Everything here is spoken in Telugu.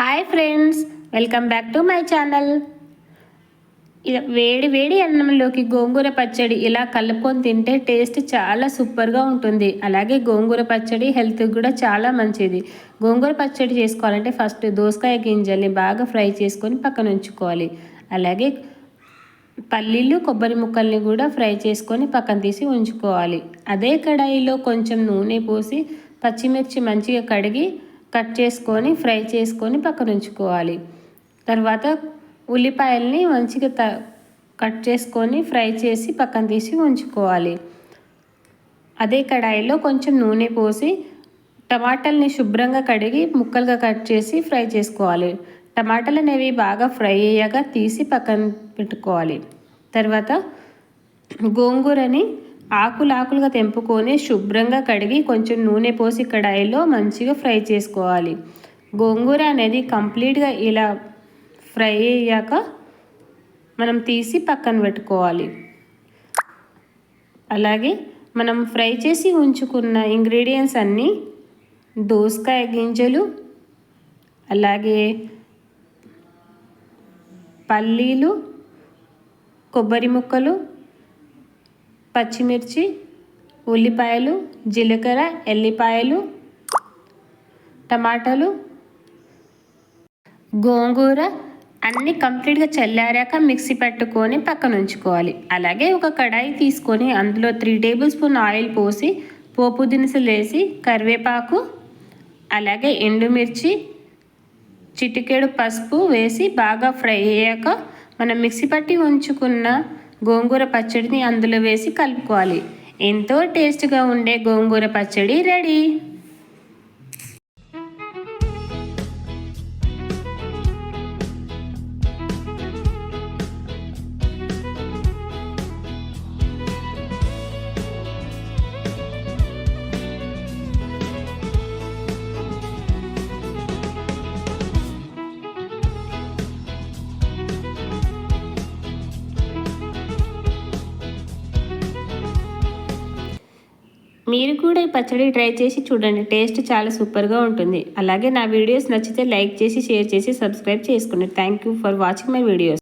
Hi friends welcome back to my channel. ఇలా వేడి వేడి అన్నంలోకి గోంగూర పచ్చడి ఇలా కలుపుకొని తింటే టేస్ట్ చాలా సూపర్గా ఉంటుంది. అలాగే గోంగూర పచ్చడి హెల్త్కి కూడా చాలా మంచిది. గోంగూర పచ్చడి చేసుకోవాలంటే ఫస్ట్ దోసకాయ గింజల్ని బాగా ఫ్రై చేసుకొని పక్కన ఉంచుకోవాలి. అలాగే పల్లీలు కొబ్బరి ముక్కల్ని కూడా ఫ్రై చేసుకొని పక్కన తీసి ఉంచుకోవాలి. అదే కడాయిలో కొంచెం నూనె పోసి పచ్చిమిర్చి మంచిగా కడిగి కట్ చేసుకొని ఫ్రై చేసుకొని పక్కన ఉంచుకోవాలి. తర్వాత ఉల్లిపాయల్ని మంచిగా త కట్ చేసుకొని ఫ్రై చేసి పక్కన తీసి ఉంచుకోవాలి. అదే కడాయిలో కొంచెం నూనె పోసి టమాటాలని శుభ్రంగా కడిగి ముక్కలుగా కట్ చేసి ఫ్రై చేసుకోవాలి. టమాటాలు అనేవి బాగా ఫ్రై అయ్యాక తీసి పక్కన పెట్టుకోవాలి. తర్వాత గోంగూరని ఆకులాకులుగా తెంపుకొని శుభ్రంగా కడిగి కొంచెం నూనె పోసి కడాయిలో మంచిగా ఫ్రై చేసుకోవాలి. గోంగూర అనేది కంప్లీట్గా ఇలా ఫ్రై అయ్యాక మనం తీసి పక్కన పెట్టుకోవాలి. అలాగే మనం ఫ్రై చేసి ఉంచుకున్న ఇంగ్రీడియంట్స్ అన్నీ దోసకాయ గింజలు అలాగే పల్లీలు కొబ్బరి ముక్కలు పచ్చిమిర్చి ఉల్లిపాయలు జీలకర్ర ఎల్లిపాయలు టమాటాలు గోంగూర అన్నీ కంప్లీట్గా చల్లారాక మిక్సీ పెట్టుకొని పక్కన ఉంచుకోవాలి. అలాగే ఒక కడాయి తీసుకొని అందులో త్రీ టేబుల్ స్పూన్ ఆయిల్ పోసి పోపు దినుసులు వేసి కరివేపాకు అలాగే ఎండుమిర్చి చిటికెడు పసుపు వేసి బాగా ఫ్రై అయ్యాక మనం మిక్సీ పట్టి ఉంచుకున్న గోంగూర పచ్చడిని అందులో వేసి కలుపుకోవాలి. ఎంతో టేస్ట్గా ఉండే గోంగూర పచ్చడి రెడీ. మీరు కూడా ఈ పచ్చడి ట్రై చేసి చూడండి. టేస్ట్ చాలా సూపర్గా ఉంటుంది. అలాగే నా వీడియోస్ నచ్చితే లైక్ చేసి షేర్ చేసి సబ్స్క్రైబ్ చేసుకోండి thank you for watching my videos.